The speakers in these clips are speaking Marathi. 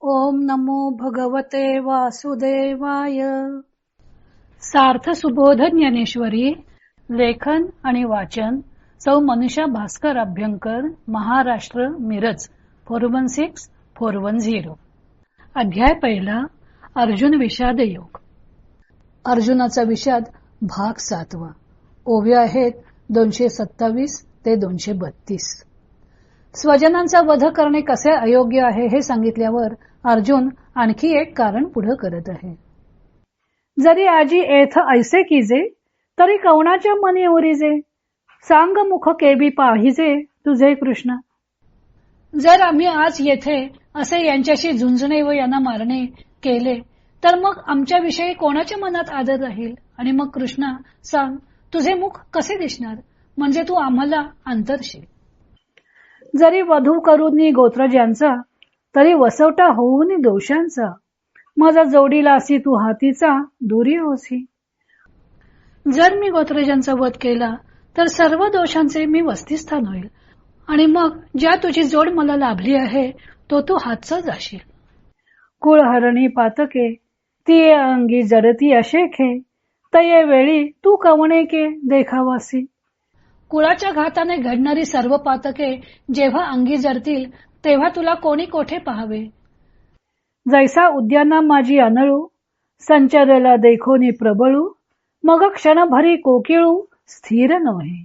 ओम नमो भगवते वासुदेवाय. सार्थ सुबोध ज्ञानेश्वरी लेखन आणि वाचन सौ Manusha Bhaskar Abhyankar Maharashtra Miraj four one six four one zero. अध्याय पहिला अर्जुन विषाद योग. अर्जुनाचा विषाद भाग सातवा. ओव्या आहेत दोनशे सत्तावीस ते दोनशे बत्तीस. स्वजनांचा वध करणे कसे अयोग्य आहे हे सांगितल्यावर अर्जुन आणखी एक कारण पुढे करत आहे. जरी आजी एथ ऐसे कीजे तरी कवणाच्या मनी उरीजे सांग मुख केबी पाहिजे तुझे कृष्ण? जर आम्ही आज येथे असे यांच्याशी झुंजणे व यांना मारणे केले तर मग आमच्या विषयी कोणाच्या मनात आदर राहील? आणि मग कृष्णा सांग तुझे मुख कसे दिसणार? म्हणजे तू आम्हाला अंतरशील जरी वधू करून गोत्रजांचा तरी वसवटा होऊन दोषांचा. माझा जोडीला असी तू हातीचा दुरी होसी. जर मी गोत्रजांचा वध केला तर सर्व दोषांचे मी वस्तीस्थान होईल. आणि मग ज्या तुझी जोड मला लाभली आहे तो तू हातचा जाशील. कुळहरणी पातके ती अंगी जडती अशे खे तये वेळी तू कवणे के देखावासी. कुळाच्या घाताने घडणारी सर्व पातके जेव्हा अंगी जरतील तेव्हा तुला कोणी कोठे पाहावे? जैसा उद्याना माझी अनळू संचरला देखोनी प्रबळू मग क्षणभरी कोकिळू स्थिर नव्हे.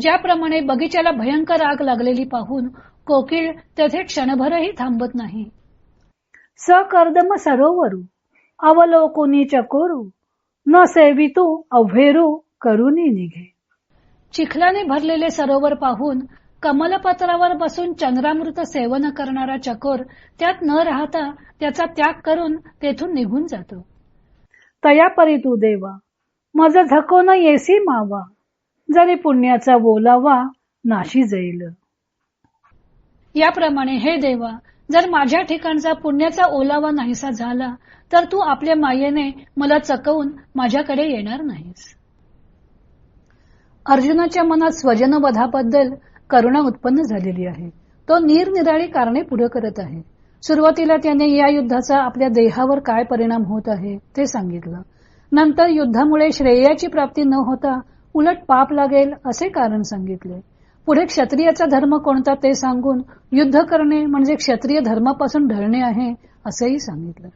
ज्याप्रमाणे बगीच्याला भयंकर आग लागलेली पाहून कोकिळ तेथे क्षणभरही थांबत नाही. सकर्दम सरोवरू अवलोकुनी चकोरू न सेवितू अव्हेरू करुनी निघे. चिखलाने भरलेले सरोवर पाहून कमलपत्रावर बसून चंद्रामृत सेवन करणारा चकोर त्यात न राहता त्याचा त्याग करून तेथून निघून जातो. तयापरी तू देवा मज झकोन येसी मावा जरी पुण्याचा बोलावा नाशी जाईल याप्रमाणे हे देवा जर माझ्या ठिकाणचा पुण्याचा ओलावा नाहीसा झाला तर तू आपल्या मायेने मला चकवून माझ्याकडे येणार नाहीस. अर्जुनाच्या मनात स्वजनवधाबद्दल करुणा उत्पन्न झालेली आहे. तो निरनिराळी कारणे पुढे करत आहे. सुरुवातीला त्याने या युद्धाचा आपल्या देहावर काय परिणाम होत आहे ते सांगितलं. नंतर युद्धामुळे श्रेयाची प्राप्ती न होता उलट पाप लागेल असे कारण सांगितले. पुढे क्षत्रियाचा धर्म कोणता ते सांगून युद्ध करणे म्हणजे क्षत्रिय धर्मापासून ढळणे आहे असेही सांगितलं.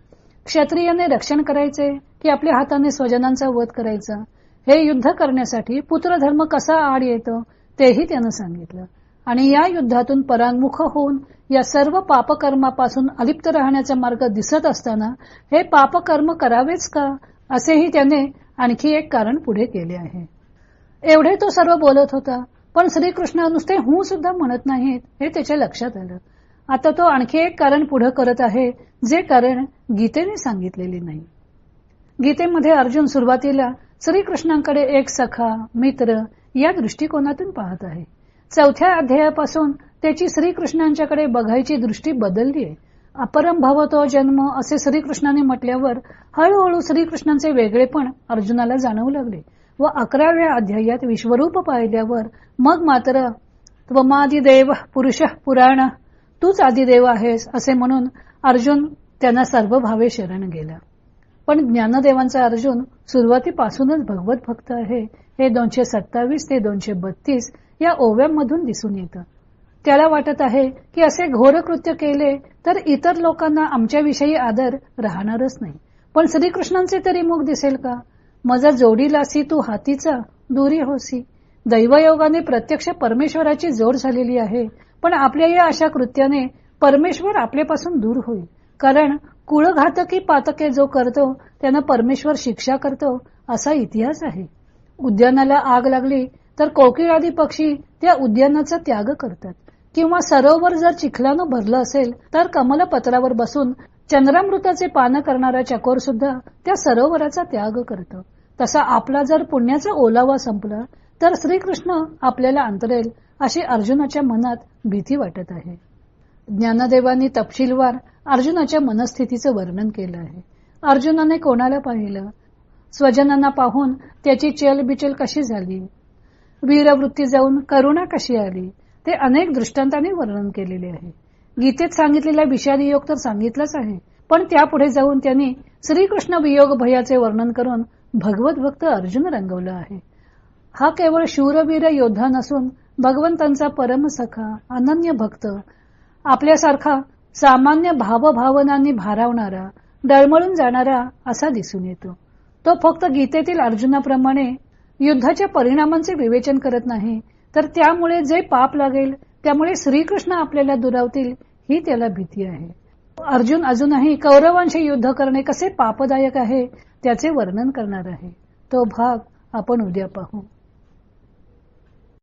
क्षत्रियाने रक्षण करायचे की आपल्या हाताने स्वजनांचा वध करायचा? हे युद्ध करण्यासाठी पुत्रधर्म कसा आड येतो तेही त्यानं सांगितलं. आणि या युद्धातून परांगमुख होऊन या सर्व पापकर्मापासून अलिप्त राहण्याचा मार्ग दिसत असताना हे पापकर्म करावेच का असेही त्याने आणखी एक कारण पुढे केले आहे. एवढे तो सर्व बोलत होता पण श्रीकृष्ण नुसते हू सुद्धा म्हणत नाहीत हे त्याच्या लक्षात आलं. आता तो आणखी एक कारण पुढे करत आहे जे कारण गीतेने सांगितलेले नाही. गीतेमध्ये अर्जुन सुरुवातीला श्रीकृष्णांकडे एक सखा मित्र या दृष्टिकोनातून पाहत आहे. चौथ्या अध्यायापासून त्याची श्रीकृष्णांच्याकडे बघायची दृष्टी बदलली आहे. अपरम भवतो जन्म असे श्रीकृष्णाने म्हटल्यावर हळूहळू श्रीकृष्णांचे वेगळेपण अर्जुनाला जाणवू लागले व अकराव्या अध्यायात विश्वरूप पाहिल्यावर मग मात्र त्वमादिदेव पुरुष पुराण तूच आदिदेव आहेस असे म्हणून अर्जुन त्यांना सर्व भावे शरण गेला. पण ज्ञानदेवांचा अर्जुन सुरुवातीपासूनच भगवत भक्त आहे. हे दोनशे सत्तावीस ते दोनशे बत्तीस या ओव्यांमधून दिसून येतं. त्याला वाटत आहे की असे घोर कृत्य केले तर इतर लोकांना आमच्याविषयी आदर राहणारच नाही. पण श्रीकृष्णांचे तरी मुख दिसेल का? मजा जोडीलासी तू हातीचा दुरी होसी. दैवयोगाने प्रत्यक्ष परमेश्वराची जोड झालेली आहे. पण आपल्या या अशा कृत्याने परमेश्वर आपल्यापासून दूर होईल. कारण कुळघातकी पातके जो करतो त्यानं परमेश्वर शिक्षा करतो असा इतिहास आहे. उद्यानाला आग लागली तर कोकिळ आदी पक्षी त्या उद्यानाचा त्याग करतात. किंवा सरोवर जर चिखलानं भरलं असेल तर कमलपत्रावर बसून चंद्रामृताचे पान करणारा चकोर सुद्धा त्या सरोवराचा त्याग करतो. तसा आपला जर पुण्याचा ओलावा संपला तर श्रीकृष्ण आपल्याला अंतरेल अशी अर्जुनाच्या मनात भीती वाटत आहे. ज्ञानदेवांनी तपशीलवार अर्जुनाच्या मनस्थितीचं वर्णन केलं आहे. अर्जुनाने कोणाला पाहिलं? स्वजनांना पाहून त्याची चलबिचल कशी झाली? वीरवृत्ती जाऊन करुणा कशी आली? ते अनेक दृष्टांताने वर्णन केलेले आहे. गीतेत सांगितलेला विषादी योग तर सांगितलाच आहे. पण त्यापुढे जाऊन त्यांनी श्रीकृष्ण वियोग भयाचे वर्णन करून भगवत भक्त अर्जुन रंगवलं आहे. हा केवळ शूरवीर योद्धा नसून भगवंतांचा परमसखा अनन्य भक्त आपल्यासारखा सामान्य भावभावनांनी भारावणारा डळमळून जाणारा असा दिसून येतो. तो फक्त गीतेतील अर्जुनाप्रमाणे युद्धाच्या परिणामांचे विवेचन करत नाही तर त्यामुळे जे पाप लागेल त्यामुळे श्रीकृष्ण आपल्याला दुरावतील ही त्याला भीती आहे. अर्जुन अजूनही कौरवांशी युद्ध करणे कसे पापदायक आहे त्याचे वर्णन करणार आहे. तो भाग आपण उद्या पाहू.